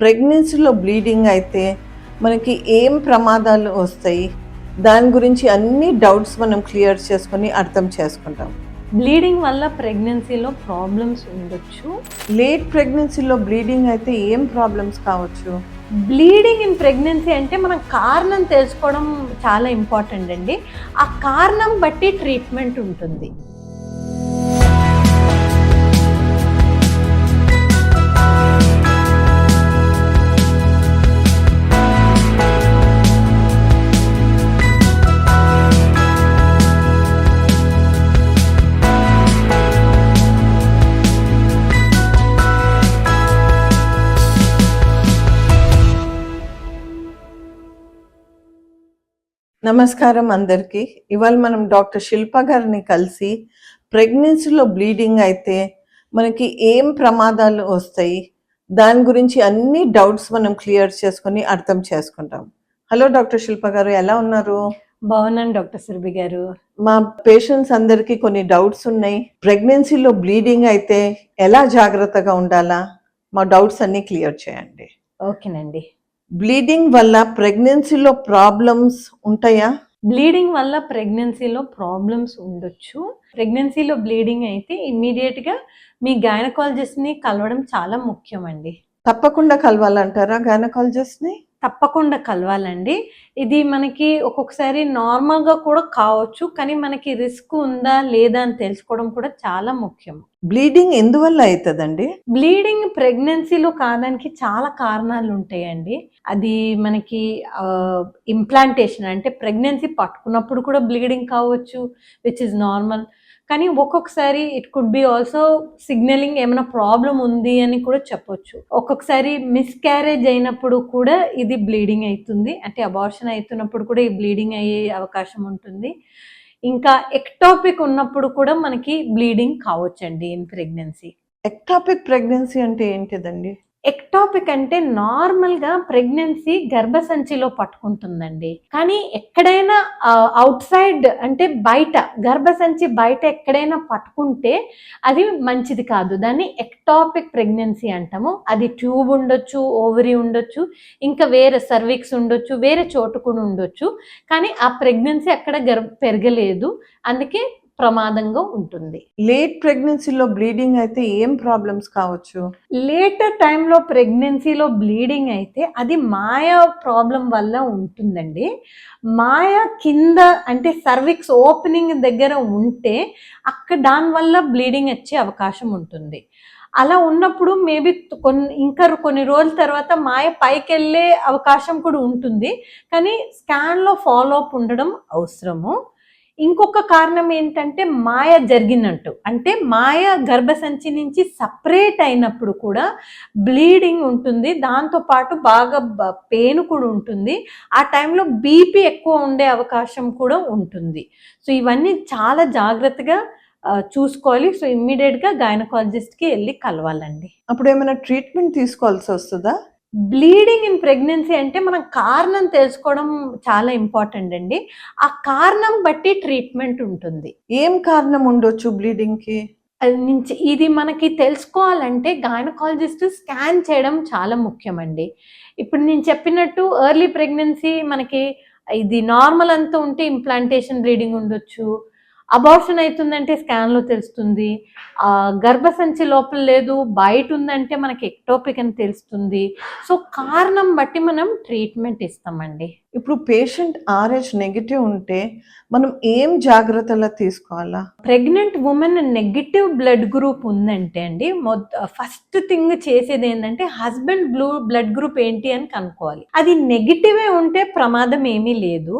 ప్రెగ్నెన్సీలో బ్లీడింగ్ అయితే మనకి ఏం ప్రమాదాలు వస్తాయి? దాని గురించి అన్ని డౌట్స్ మనం క్లియర్ చేసుకొని అర్థం చేసుకుంటాం. బ్లీడింగ్ వల్ల ప్రెగ్నెన్సీలో ప్రాబ్లమ్స్ ఉండొచ్చు. లేట్ ప్రెగ్నెన్సీలో బ్లీడింగ్ అయితే ఏం ప్రాబ్లమ్స్ కావచ్చు? బ్లీడింగ్ ఇన్ ప్రెగ్నెన్సీ అంటే మనం కారణం తెలుసుకోవడం చాలా ఇంపార్టెంట్ అండి. ఆ కారణం బట్టి ట్రీట్మెంట్ ఉంటుంది. నమస్కారం అందరికీ. ఇవాళ మనం డాక్టర్ శిల్ప గారిని కలిసి ప్రెగ్నెన్సీలో బ్లీడింగ్ అయితే మనకి ఏం ప్రమాదాలు వస్తాయి? దాని గురించి అన్ని డౌట్స్ మనం క్లియర్ చేసుకొని అర్థం చేసుకుంటాం. హలో డాక్టర్ శిల్ప గారు ఎలా ఉన్నారు? బాగున్నాను డాక్టర్ సురభి గారు. మా పేషెంట్స్ అందరికీ కొన్ని డౌట్స్ ఉన్నాయి. ప్రెగ్నెన్సీలో బ్లీడింగ్ అయితే ఎలా జాగ్రత్తగా ఉండాలా? మా డౌట్స్ అన్ని క్లియర్ చేయండి. ఓకేనండి. బ్లీడింగ్ వల్ల ప్రెగ్నెన్సీలో ప్రాబ్లమ్స్ ఉంటాయా? బ్లీడింగ్ వల్ల ప్రెగ్నెన్సీలో ప్రాబ్లమ్స్ ఉండొచ్చు. ప్రెగ్నెన్సీలో బ్లీడింగ్ అయితే ఇమ్మీడియట్గా మీ గైనకాలజిస్ట్ని కలవడం చాలా ముఖ్యం అండి తప్పకుండా కలవాలంటారా గైనకాలజిస్ట్ని? తప్పకుండా కలవాలండి. ఇది మనకి ఒక్కొక్కసారి నార్మల్గా కూడా కావచ్చు కానీ మనకి రిస్క్ ఉందా లేదా అని తెలుసుకోవడం కూడా చాలా ముఖ్యం. బ్లీడింగ్ ఎందువల్ల అవుతుందండి బ్లీడింగ్ ప్రెగ్నెన్సీలో కావడానికి చాలా కారణాలు ఉంటాయండి. అది మనకి ఇంప్లాంటేషన్ అంటే ప్రెగ్నెన్సీ పట్టుకున్నప్పుడు కూడా బ్లీడింగ్ కావచ్చు విచ్ ఇస్ నార్మల్ కానీ ఒక్కొక్కసారి it could be also signalling ఏమైనా ప్రాబ్లం ఉంది అని కూడా చెప్పొచ్చు. ఒక్కొక్కసారి మిస్క్యారేజ్ అయినప్పుడు కూడా ఇది బ్లీడింగ్ అవుతుంది. అంటే అబార్షన్ అవుతున్నప్పుడు కూడా ఈ బ్లీడింగ్ అయ్యే అవకాశం ఉంటుంది. ఇంకా ఎక్టాపిక్ ఉన్నప్పుడు కూడా మనకి బ్లీడింగ్ కావచ్చండి ఇన్ ప్రెగ్నెన్సీ ఎక్టాపిక్ ప్రెగ్నెన్సీ అంటే ఏంటిదండి? ఎక్టాపిక్ అంటే నార్మల్గా ప్రెగ్నెన్సీ గర్భసంచిలో పట్టుకుంటుందండి. కానీ ఎక్కడైనా అవుట్ సైడ్ అంటే బయట గర్భసంచి బయట ఎక్కడైనా పట్టుకుంటే అది మంచిది కాదు. దాన్ని ఎక్టాపిక్ ప్రెగ్నెన్సీ అంటాము. అది ట్యూబ్ ఉండొచ్చు ఓవరీ ఉండొచ్చు ఇంకా వేరే సర్విక్స్ ఉండొచ్చు వేరే చోటు కూడా ఉండొచ్చు. కానీ ఆ ప్రెగ్నెన్సీ అక్కడ గర్భ పెరగలేదు. అందుకే ప్రమాదంగా ఉంటుంది. లేట్ ప్రెగ్నెన్సీలో బ్లీడింగ్ అయితే ఏం ప్రాబ్లమ్స్ కావచ్చు? లేటర్ టైంలో ప్రెగ్నెన్సీలో బ్లీడింగ్ అయితే అది మాయ ప్రాబ్లం వల్ల ఉంటుందండి. మాయ కింద అంటే సర్విక్స్ ఓపెనింగ్ దగ్గర ఉంటే అక్కడ దానివల్ల బ్లీడింగ్ వచ్చే అవకాశం ఉంటుంది. అలా ఉన్నప్పుడు మేబీ కొన్ని ఇంకా కొన్ని రోజుల తర్వాత మాయ పైకి వెళ్ళే అవకాశం కూడా ఉంటుంది. కానీ స్కాన్లో ఫాలో అప్ ఉండడం అవసరము. ఇంకొక కారణం ఏంటంటే మాయ జరిగినట్టు. అంటే మాయ గర్భసంచి నుంచి సపరేట్ అయినప్పుడు కూడా బ్లీడింగ్ ఉంటుంది. దాంతో పాటు బాగా పెయిన్ కూడా ఉంటుంది. ఆ టైంలో బీపీ ఎక్కువ ఉండే అవకాశం కూడా ఉంటుంది. సో ఇవన్నీ చాలా జాగ్రత్తగా చూసుకోవాలి. సో ఇమ్మీడియట్గా గైనకాలజిస్ట్కి వెళ్ళి కలవాలండి. అప్పుడు ఏమైనా ట్రీట్మెంట్ తీసుకోవాల్సి వస్తుందా? బ్లీడింగ్ ఇన్ ప్రెగ్నెన్సీ అంటే మనం కారణం తెలుసుకోవడం చాలా ఇంపార్టెంట్ అండి. ఆ కారణం బట్టి ట్రీట్మెంట్ ఉంటుంది. ఏం కారణం ఉండొచ్చు బ్లీడింగ్కి? అది నుంచి ఇది మనకి తెలుసుకోవాలంటే గైనకాలజిస్ట్ స్కాన్ చేయడం చాలా ముఖ్యమండి. ఇప్పుడు నేను చెప్పినట్టు ఎర్లీ ప్రెగ్నెన్సీ మనకి ఇది నార్మల్ అంతా ఉంటే ఇంప్లాంటేషన్ బ్లీడింగ్ ఉండొచ్చు. అబార్షన్ అవుతుందంటే స్కాన్లో తెలుస్తుంది. గర్భసంచి లోపల లేదు బయట ఉందంటే మనకి ఎక్టోపిక్ అని తెలుస్తుంది. సో కారణం బట్టి మనం ట్రీట్మెంట్ ఇస్తామండి. ఇప్పుడు పేషెంట్ ఆర్హెచ్ నెగిటివ్ ఉంటే మనం ఏం జాగ్రత్తలు తీసుకోవాలా? Pregnant women negative blood group ఉందంటే అండి ఫస్ట్ థింగ్ చేసేది ఏంటంటే హస్బెండ్ బ్లూ బ్లడ్ గ్రూప్ ఏంటి అని కనుక్కోవాలి. అది నెగిటివే ఉంటే ప్రమాదం ఏమీ లేదు.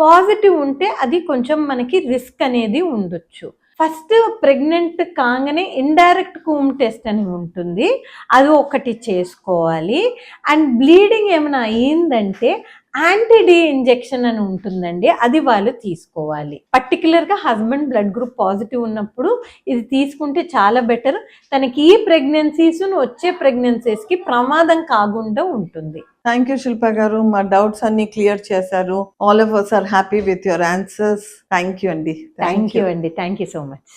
పాజిటివ్ ఉంటే అది కొంచెం మనకి రిస్క్ అనేది ఉండొచ్చు. ఫస్ట్ ప్రెగ్నెంట్ కాగానే ఇండైరెక్ట్ కూమ్ టెస్ట్ అని ఉంటుంది. అది ఒకటి చేసుకోవాలి. అండ్ బ్లీడింగ్ ఏమైనా అయ్యిందంటే యాంటీడీ ఇంజెక్షన్ అని ఉంటుందండి అది వాళ్ళు తీసుకోవాలి. పర్టికులర్గా హస్బెండ్ బ్లడ్ గ్రూప్ పాజిటివ్ ఉన్నప్పుడు ఇది తీసుకుంటే చాలా బెటర్. తనకి ఈ ప్రెగ్నెన్సీస్ వచ్చే ప్రెగ్నెన్సీస్కి ప్రమాదం కాకుండా ఉంటుంది. థ్యాంక్ యూ శిల్ప గారు. మా డౌట్స్ అన్ని క్లియర్ చేశారు. All of us are happy with your answers thank you అండి. థ్యాంక్ యూ అండి. Thank you so much